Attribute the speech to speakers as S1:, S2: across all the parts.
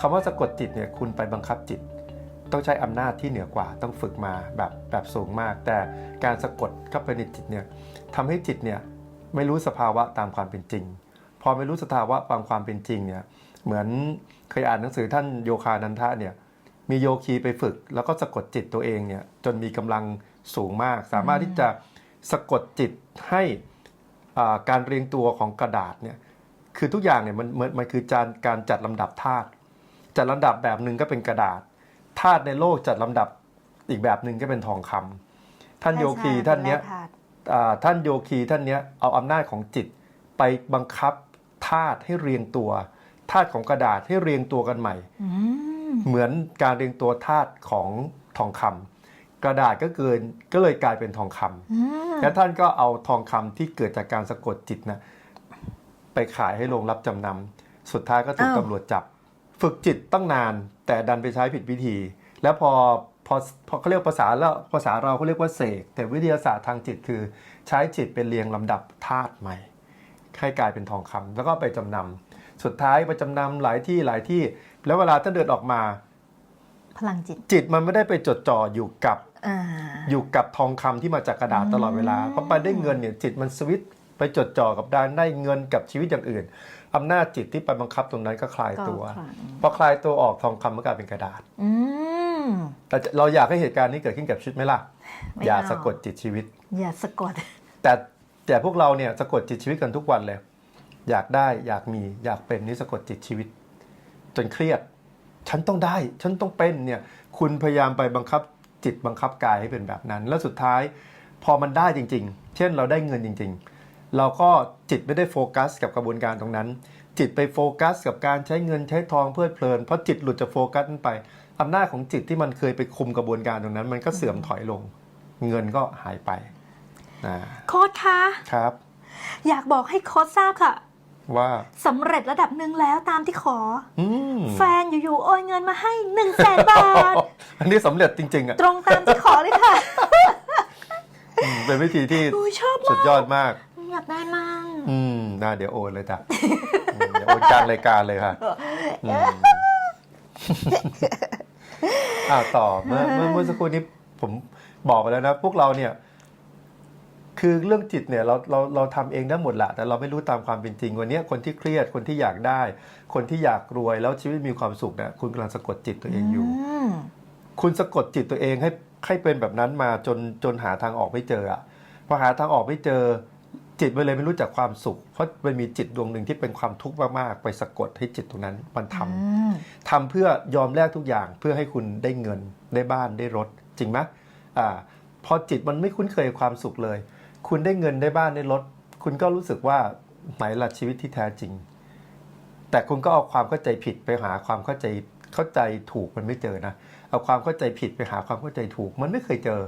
S1: คำว่าสะกดจิตเนี่ยคุณไปบังคับจิต ต้องใช้อำนาจที่เหนือกว่าต้องฝึกมาแบบแบบสูงมาก แต่การสะกดเข้าไปในจิตเนี่ยทำให้จิตเนี่ยไม่รู้สภาวะตามความเป็นจริง พอไม่รู้สภาวะตามความเป็นจริงเนี่ยเหมือนเคยอ่านหนังสือท่านโยคานันทะเนี่ยมีโยคีไปฝึก แล้วก็สะกดจิตตัวเองเนี่ยจนมีกำลังสูงมาก สามารถที่จะสะกดจิตให้อ่าการเรียงตัวของกระดาษเนี่ยคือทุกอย่างเนี่ยมันมันคือการการจัดลำดับธาตุ จัดลำดับแบบหนึ่งก็เป็นกระดาษธาตุในโลกจัดลำดับอีกแบบหนึ่งก็เป็นทองคำท่านโยคีท่านเนี้ยอ่าท่านโยคีท่านเนี้ยเอาอำนาจของจิตไปบังคับธาตุให้เรียงตัวธาตุของกระดาษให้เรียงตัวกันใหม่
S2: อืม
S1: เหมือนการเรียงตัวธาตุของทองคำกระดาษก็เกินก็เลยกลายเป็นทองคำ
S2: อืม
S1: แล้วท่านก็เอาทองคำที่เกิดจากการสะกดจิตนะไปขายให้โรงรับจำนำสุดท้ายก็ถูกตำรวจจับ ฝึกจิตตั้งนาน แต่ดันไปใช้ผิดวิธี แล้วพอพอพอเขาเรียกภาษาแล้วภาษาเราเขาเรียกว่าเสกแต่วิทยาศาสตร์ทางจิตคือ ใช้จิตเป็นเรียงลำดับธาตุใหม่ให้กลายเป็นทองคำแล้วก็ไปจำนำสุดท้ายไปจำนำหลายที่หลายที่ แล้วเวลาท่านเดินออกมา
S2: พลังจิต
S1: จิตมันไม่ได้ไปจดจ่ออยู่กับ
S2: อ่า
S1: อยู่กับทองคำที่มาจากกระดาษตลอดเวลา
S2: อืม
S1: เพราะไปได้เงินเนี่ยจิตมันสวิตช์ ไปจดจ่อกับด้านได้เงินกับชีวิตอย่างอื่นอำนาจจิตที่ไปบังคับตรงนั้นก็คลายตัว
S2: ก็คลัง
S1: พอคลายตัวออกทองคำมันกลายเป็นกระดาษ
S2: อืม
S1: แต่เราอยากให้เหตุการณ์นี้เกิดขึ้นกับชีวิตไหมล่ะ
S2: ไม่
S1: อย่า
S2: เอา
S1: สะกดจิตชีวิต
S2: อย่าสะกด
S1: แต่แต่พวกเราเนี่ยสะกดจิตชีวิตกันทุกวันเลย อยากได้อยากมีอยากเป็นนี่สะกดจิตชีวิต จนเครียด ฉันต้องได้ ฉันต้องเป็นเนี่ย คุณพยายามไปบังคับจิตบังคับกายให้เป็นแบบนั้น แล้วสุดท้าย พอมันได้จริง ๆ เช่นเราได้เงินจริง ๆ เราก็จิตไม่ได้โฟกัสกับกระบวนการตรงนั้น จิตไปโฟกัส กับการใช้เงินใช้ทองเพลิดเพลิน เพราะจิตหลุดจากโฟกัสนั้นไปอำนาจของจิตที่มันเคยไปคุมกระบวนการตรงนั้น มันก็เสื่อมถอยลง เงินก็หายไปนะ
S2: โค้ดคะ
S1: ครับ
S2: อยากบอกให้โค้ดทราบค่ะ
S1: ว่า
S2: สำเร็จระดับหนึ่งแล้วตามที่ขอ
S1: อืม
S2: แฟนอยู่ๆโอนเงินมาให้หนึ่งแสนบาท
S1: อันนี้สำเร็จจริงๆอะ
S2: ตรงตามที่ขอเลยค่ะ
S1: อืมเป็นวิธีที่
S2: หนูชอบ
S1: สุ
S2: มา
S1: ด
S2: ก
S1: ยอดมาก
S2: อยากได้มั่ง
S1: อืมน่าเดี๋ยวโอนเลยจ้ะอืมเดี๋ยวโอนกลางรายการเลยค่ะอืมอ่าต่อเมื่อเมื่อเมื่อสักครู่นี้ผมบอกไปแล้วนะ พวกเราเนี่ย คือเรื่องจิตเนี่ยเราเราเราทำเองได้หมดแหละแต่เราไม่รู้ตามความเป็นจริงวันนี้คนที่เครียดคนที่อยากได้ คนที่อยากรวยแล้วชีวิตมีความสุขเนี่ยคุณกำลังสะกดจิตตัวเองอยู่
S2: ม
S1: คุณสะกดจิตตัวเองให้ให้เป็นแบบนั้นมาจนจนหาทางออกไม่เจออะพอหาทางออกไม่เจอ จิตมันเลยไม่รู้จักความสุข เพราะมันมีจิตดวงหนึ่งที่เป็นความทุกข์มากๆไปสะกดให้จิตตรงนั้นมันทำ
S2: อืม
S1: ทำเพื่อยอมแลกทุกอย่างเพื่อให้คุณได้เงินได้บ้านได้รถ จริงไหมอ่าพอจิตมันไม่คุ้นเคยกับความสุขเลย คุณได้เงินได้บ้านได้รถ คุณก็รู้สึกว่าไหนล่ะชีวิตที่แท้จริง แต่คุณก็เอาความเข้าใจผิดไปหาความเข้าใจเข้าใจถูกมันไม่เจอนะเอาความเข้าใจผิดไปหาความเข้าใจถูก มันไม่เคยเจอ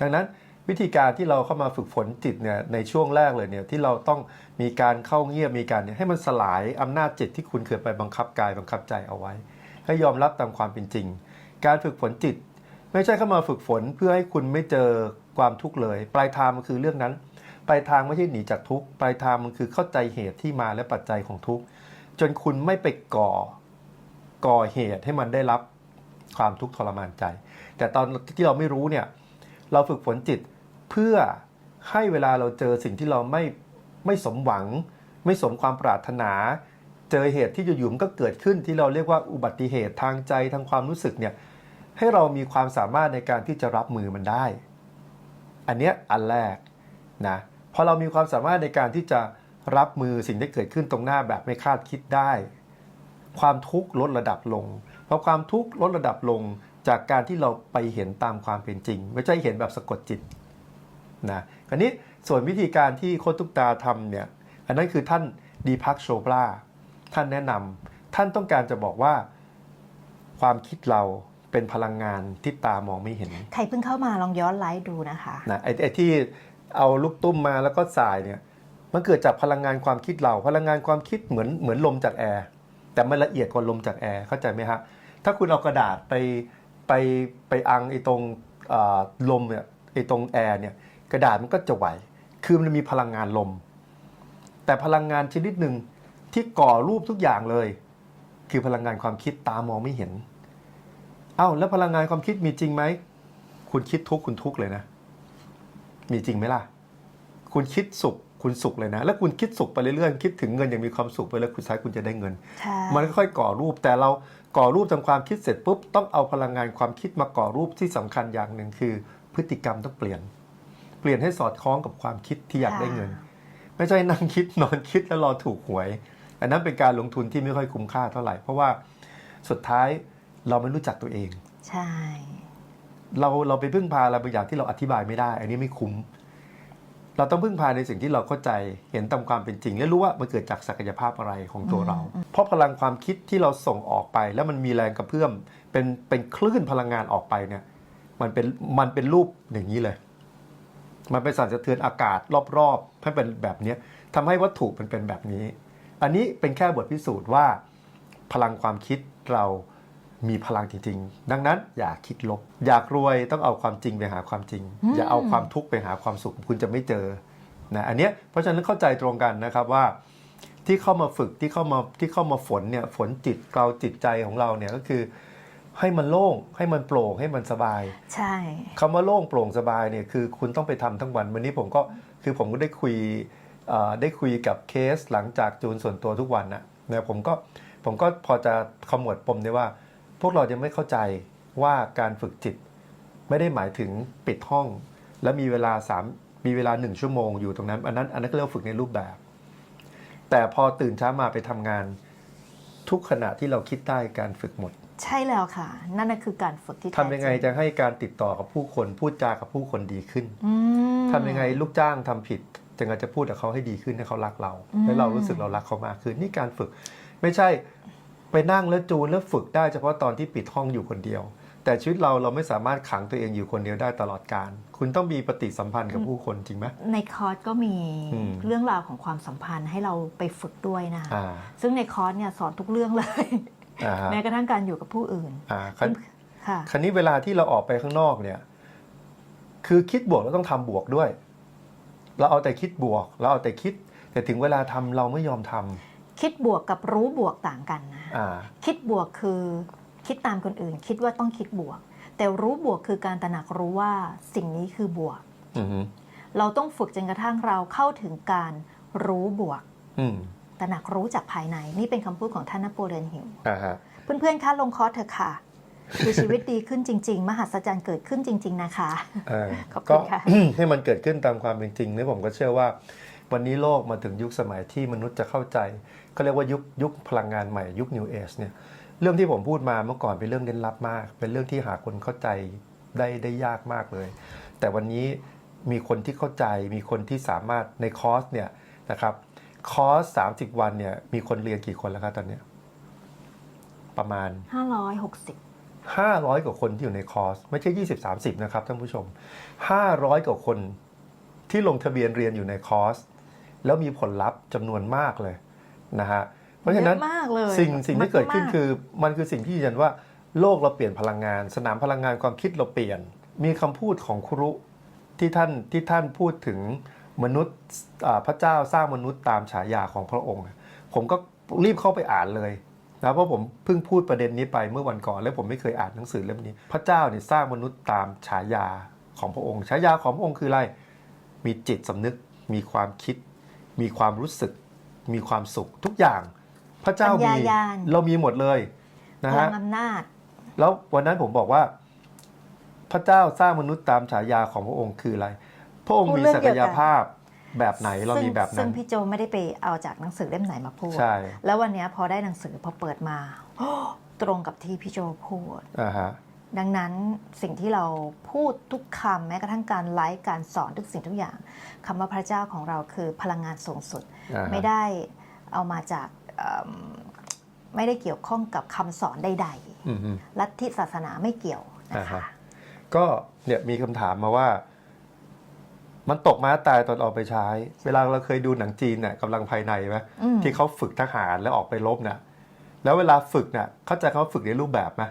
S1: ดังนั้น วิธีการที่เราเข้ามาฝึกฝนจิตเนี่ยในช่วงแรกเลยเนี่ยที่เราต้องมีการเข้าเงียบมีการเนี่ยให้มันสลายอำนาจจิตที่คุณเคยไปบังคับกายบังคับใจเอาไว้ ให้ยอมรับตามความเป็นจริง การฝึกฝนจิต ไม่ใช่เข้ามาฝึกฝนเพื่อให้คุณไม่เจอความทุกข์เลย ปลายทางมันคือเรื่องนั้น ปลายทางไม่ใช่หนีจากทุกข์ปลายทางมันคือเข้าใจเหตุที่มาและปัจจัยของทุกข์จนคุณไม่ไปก่อก่อเหตุให้มันได้รับความทุกข์ทรมานใจ แต่ตอนที่เราไม่รู้เนี่ยเราฝึกฝนจิต เพื่อให้เวลาเราเจอสิ่งที่เราไม่ไม่สมหวัง ไม่สมความปรารถนา เจอเหตุที่อยู่ๆมันก็เกิดขึ้นที่เราเรียกว่าอุบัติเหตุทางใจทางความรู้สึกเนี่ยให้เรามีความสามารถในการที่จะรับมือมันได้ อันเนี้ยอันแรกนะพอเรามีความสามารถในการที่จะรับมือสิ่งที่เกิดขึ้นตรงหน้าแบบไม่คาดคิดได้ ความทุกข์ลดระดับลงเพราะความทุกข์ลดระดับลงจากการที่เราไปเห็นตามความเป็นจริง ไม่ใช่เห็นแบบสะกดจิต นะคราวนี้ส่วนวิธีการที่โคชตุกตาทำเนี่ยอันนั้นคือท่านดีพักโชปลาท่านแนะนำท่านต้องการจะบอกว่าความคิดเราเป็นพลังงานที่ตามองไม่เห็น
S2: ใครเพิ่งเข้ามาลองย้อนไลฟ์ดูนะคะ
S1: นะไอ้ไอ้ที่เอาลูกตุ้มมาแล้วก็สายเนี่ยมันเกิดจากพลังงานความคิดเรา พลังงานความคิดเหมือนเหมือนลมจากแอร์แต่มันละเอียดกว่าลมจากแอร์เข้าใจไหมฮะถ้าคุณเอากระดาษไปไปไปอังไอ้ตรงอ่าลมเนี่ยไอ้ตรงแอร์เนี่ย กระดาษมันก็จะไหว คือมันมีพลังงานลม แต่พลังงานชนิดหนึ่งที่ก่อรูปทุกอย่างเลยคคือพลังงานความคิดตามองไม่เห็น เอ้าแล้วพลังงานความคิดมีจริงไหม คุณคิดทุกข์คุณทุกข์เลยนะ มีจริงไหมล่ะ คุณคิดสุขคุณสุขเลยนะ แล้วคุณคิดสุขไปเรื่อยๆคิดถึงเงินอย่างมีความสุขไปแล้วคุณท้ายคุณจะได้เงิน
S2: ใช่
S1: มันค่อยๆก่อรูปแต่เราก่อรูปทางความคิดเสร็จปุ๊บต้องเอาพลังงานความคิดมาก่อรูปที่สำคัญอย่างหนึ่งคือ พฤติกรรมต้องเปลี่ยนเปลี่ยนให้สอดคล้องกับความคิดที่อยากได้เงิน ไม่ใช่นั่งคิดนอนคิดแล้วรอถูกหวย อันนั้นเป็นการลงทุนที่ไม่ค่อยคุ้มค่าเท่าไหร่ เพราะว่าสุดท้ายเราไม่รู้จักตัวเอง
S2: ใช่
S1: เราเราไปพึ่งพาอะไรบางอย่างที่เราอธิบายไม่ได้ อันนี้ไม่คุ้ม เราต้องพึ่งพาในสิ่งที่เราเข้าใจเห็นตามความเป็นจริง และรู้ว่ามันเกิดจากศักยภาพอะไรของตัวเรา เพราะพลังความคิดที่เราส่งออกไป แล้วมันมีแรงกระเพื่อมเป็นเป็นคลื่นพลังงานออกไปเนี่ย มันเป็นมันเป็นรูปอย่างนี้เลย มันเป็นสั่นสะเทือนอากาศรอบๆให้เป็นแบบเนี้ยทำให้วัตถุมันเป็นแบบนี้ อันนี้เป็นแค่บทพิสูจน์ว่า พลังความคิดเรามีพลังจริงๆ ดังนั้นอย่าคิดลบ อยากรวยต้องเอาความจริงไปหาความจริง
S2: อืม
S1: อย่าเอาความทุกข์ไปหาความสุขคุณจะไม่เจอนะอันเนี้ยเพราะฉะนั้นเข้าใจตรงกันนะครับว่า ที่เข้ามาฝึกที่เข้ามาที่เข้ามาฝนเนี่ยฝนจิตเกลาจิตใจของเราเนี่ยก็คือ ให้มันโล่งให้มันโปร่งให้มันสบาย
S2: ใช่
S1: คำว่าโล่งโปร่งสบายเนี่ยคือคุณต้องไปทำทั้งวันวันนี้ผมก็คือผมก็ได้คุยเอ่อได้คุยกับเคสหลังจากจูนส่วนตัวทุกวันนะนะผมก็ผมก็พอจะขมวดปมได้ว่า พวกเราจะไม่เข้าใจว่าการฝึกจิต ไม่ได้หมายถึงปิดห้อง แล้วมีเวลาสามมีเวลาหนึ่งชั่วโมงอยู่ตรงนั้น อันนั้นอันนั้นก็เรียกว่าฝึกในรูปแบบ แต่พอตื่นเช้ามาไปทำงาน ทุกขณะที่เราคิดได้การฝึกหมด
S2: ใช่แล้วค่ะ นั่นน่ะคือการฝึกที่
S1: ทำยังไง
S2: แท้จริ
S1: จะให้การติดต่อกับผู้คนพูดจากับผู้คนดีขึ้น
S2: อืม
S1: ทำยังไงลูกจ้างทำผิดจึงจะพูดกับเขาให้ดีขึ้นให้เขารักเรา
S2: อืม
S1: ให้เรารู้สึกเรารักเขามากขึ้นนี่การฝึก ไม่ใช่ไปนั่งแล้วจูนแล้วฝึกได้เฉพาะตอนที่ปิดห้องอยู่คนเดียว แต่ชีวิตเราเราไม่สามารถขังตัวเองอยู่คนเดียวได้ตลอดการ คุณต้องมีปฏิสัมพันธ์กับผู้คนจริงไหม
S2: ในคอร์สก็มี
S1: อืม
S2: เรื่องราวของความสัมพันธ์ให้เราไปฝึกด้วยนะคะ
S1: อ่า
S2: ซึ่งในคอร์สเนี่ยสอนทุกเรื่องเลย
S1: อ่าฮะ
S2: แม้กระทั่งการอยู่กับผู้อื่น
S1: อ่าคัน
S2: ค่ะ
S1: คันนี้เวลาที่เราออกไปข้างนอกเนี่ย คือคิดบวกเราต้องทำบวกด้วย เราเอาแต่คิดบวก เราเอาแต่คิด แต่ถึงเวลาทำเราไม่ยอมทำ
S2: คิดบวกกับรู้บวกต่างกันนะ
S1: อ่า
S2: คิดบวกคือคิดตามคนอื่น คิดว่าต้องคิดบวก แต่รู้บวกคือการตระหนักรู้ว่าสิ่งนี้คือบวก
S1: อืมฮึ
S2: เราต้องฝึกจนกระทั่งเราเข้าถึงการรู้บวก
S1: อืม
S2: ตระหนักรู้จากภายใน นี่เป็นคำพูดของท่านนโปเลียนฮิล
S1: อ่าฮะ
S2: เพื่อนๆคะลงคอร์สเถอะค่ะคือชีวิตดีขึ้นจริง ๆ มหัศจรรย์เกิดขึ้นจริง ๆ นะคะ
S1: เออ
S2: ขอบคุ
S1: ก็
S2: ณค่ะ
S1: ให้มันเกิดขึ้นตามความเป็นจริงนี่ผมก็เชื่อว่า วันนี้โลกมาถึงยุคสมัยที่มนุษย์จะเข้าใจเขาเรียกว่ายุคยุคพลังงานใหม่ยุค New Age เนี่ยเรื่องที่ผมพูดมาเมื่อก่อนเป็นเรื่องเล่นลับมาก เป็นเรื่องที่หาคนเข้าใจได้ได้ยากมากเลย แต่วันนี้มีคนที่เข้าใจมีคนที่สามารถในคอร์สเนี่ยนะครับ คอร์ส30 วันเนี่ยมีคนเรียนกี่คนแล้วครับตอนเนี้ยประมาณ
S2: 560
S1: 500 กว่าคนที่อยู่ในคอร์ส ไม่ใช่ 20 30 นะครับท่านผู้ชม 500 กว่าคนที่ลงทะเบียนเรียนอยู่ในคอร์ส แล้วมีผลลัพธ์จำนวนมากเลยนะฮะเพราะฉะนั้น
S2: เยอะมากเลย
S1: สิ่งสิ่งที่เกิดขึ้น
S2: มากๆ
S1: คือมันคือสิ่งที่ยืนยันว่าโลกเราเปลี่ยนพลังงาน สนามพลังงานความคิดเราเปลี่ยน มีคำพูดของครุที่ท่านที่ท่านพูดถึง มนุษย์อ่าพระเจ้าสร้างมนุษย์ตามฉายาของพระองค์ ผมก็รีบเข้าไปอ่านเลยนะเพราะผมเพิ่งพูดประเด็นนี้ไปเมื่อวันก่อน แล้วผมไม่เคยอ่านหนังสือเล่มนี้ พระเจ้าเนี่ยสร้างมนุษย์ตามฉายาของพระองค์ ฉายาของพระองค์คืออะไร มีจิตสำนึก มีความคิด มีความรู้สึก มีความสุขทุกอย่าง พระเจ้า
S2: ปัญ
S1: มี
S2: ญายาณ
S1: เรามีหมดเลยนะ
S2: พลั
S1: ฮะ
S2: งอำนาจ
S1: แล้ววันนั้นผมบอกว่า พระเจ้าสร้างมนุษย์ตามฉายาของพระองค์คืออะไร พระองค์
S2: พูด
S1: มี
S2: เรื่อง
S1: ศั
S2: เดี
S1: ก
S2: ยวกัน
S1: ยภาพแบบไหนเรา
S2: ซึ่ง
S1: มีแบบ
S2: ซึ่
S1: นั้
S2: ง
S1: น
S2: พี่โจไม่ได้ไปเอาจากหนังสือเล่มไหนมาพูด
S1: ใช่
S2: แล้ววันเนี้ยพอได้หนังสือพอเปิดมาตรงกับที่พี่โจพูด
S1: อ่าฮะ
S2: ดังนั้นสิ่งที่เราพูดทุกคำแม้กระทั่งการไลฟ์การสอนทุกสิ่งทุกอย่างคำว่าพระเจ้าของเราคือพลังงานสูงสุด
S1: อ่าฮะ
S2: ไม่ได้เอามาจากเอิ่มไม่ได้เกี่ยวข้องกับคำสอนใด
S1: อืมฮึ
S2: ๆลัทธิศาสนาไม่เกี่ยวนะ
S1: อ่า
S2: คะ
S1: ฮะก็เนี่ยมีคำถามมาว่า มันตกม้าตายตอนออกไปใช้ เวลาเราเคยดูหนังจีนเนี่ยกำลังภายในไหม
S2: อืม
S1: ที่เขาฝึกทหารแล้วออกไปรบเนี่ยแล้วเวลาฝึกเนี่ยเข้าใจเขาฝึกในรูปแบบไหม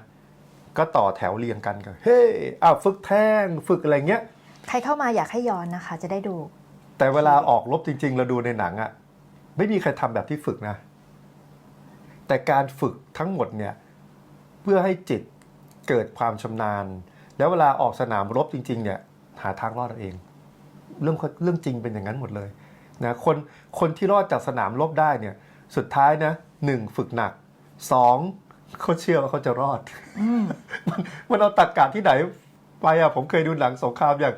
S1: ก็ต่อแถวเรียงกันกันเฮ้ยอ้าวฝึกแท่งฝึกอะไรเงี้ย
S2: ใครเข้ามาอยากให้ย้อนนะคะ จะได้ดู
S1: แต่เวลาออกรบจริง ๆ เราดูในหนังอะไม่มีใครทำแบบที่ฝึกนะ แต่การฝึกทั้งหมดเนี่ย เพื่อให้จิตเกิดความชำนาญ แล้วเวลาออกสนามรบจริง ๆ เนี่ย หาทางรอดเอาเอง เรื่องเรื่องจริงเป็นอย่างนั้นหมดเลยนะคนคนที่รอดจากสนามรบได้เนี่ยสุดท้ายนะหนึ่งฝึกหนักสองเขาเชื่อว่าเขาจะรอด
S2: อืม
S1: มันมันเอาตักกาที่ไหนไปอะผมเคยดูหนังสงครามอย่าง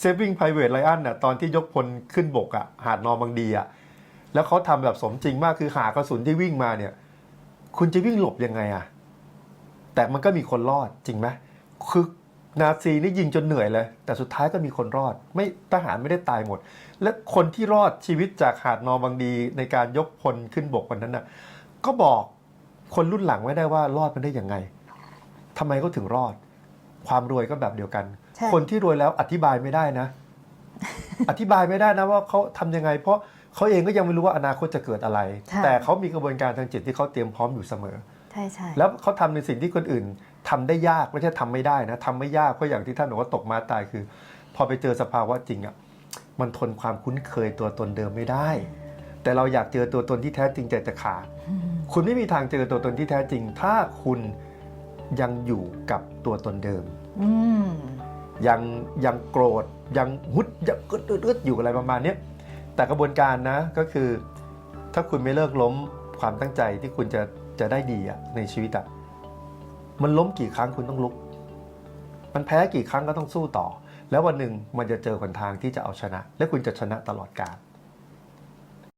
S1: Saving Private Ryan น่ะตอนที่ยกพลขึ้นบกอะหาดนอร์มังดีอะแล้วเขาทำแบบสมจริงมากคือหากระสุนที่วิ่งมาเนี่ย คุณจะวิ่งหลบยังไงอะแต่มันก็มีคนรอดจริงไหมคือ นาซีนี่ยิงจนเหนื่อยเลย แต่สุดท้ายก็มีคนรอด ไม่ทหารไม่ได้ตายหมด และคนที่รอดชีวิตจากหาดนอร์มังดีในการยกพลขึ้นบกวันนั้นน่ะก็บอกคนรุ่นหลังไว้ได้ว่ารอดมันได้ยังไงทำไมเขาถึงรอด ความรวยก็แบบเดียวกัน
S2: ใช่
S1: คนที่รวยแล้วอธิบายไม่ได้นะ อธิบายไม่ได้นะว่าเขาทำยังไง เพราะเขาเองก็ยังไม่รู้ว่าอนาคตจะเกิดอะไร
S2: ค่ะ
S1: แต่เขามีกระบวนการทางจิตที่เขาเตรียมพร้อมอยู่เสมอ
S2: ใช่ใช่
S1: แล้วเขาทำในสิ่งที่คนอื่น ทำได้ยากไม่ใช่ทำไม่ได้นะทำไม่ยากเพราะอย่างที่ท่านบอกว่าตกมาตายคือ พอไปเจอสภาวะจริงอะมันทนความคุ้นเคยตัวตนเดิมไม่ได้ แต่เราอยากเจอตัวตนที่แท้จริงใจจะขาดคุณไม่มีทางเจอตัวตนที่แท้จริง ถ้าคุณยังอยู่กับตัวตนเดิมยังยังโกรธยังหุดยังกึดอึดอยู่อะไรประมาณนี้แต่กระบวนการนะก็คือ ถ้าคุณไม่เลิกล้มความตั้งใจที่คุณจะจะได้ดีอะในชีวิตอะ มันล้มกี่ครั้งคุณต้องลุก มันแพ้กี่ครั้งก็ต้องสู้ต่อ แล้ววันหนึ่งมันจะเจอหนทางที่จะเอาชนะ และคุณจะชนะตลอดกาล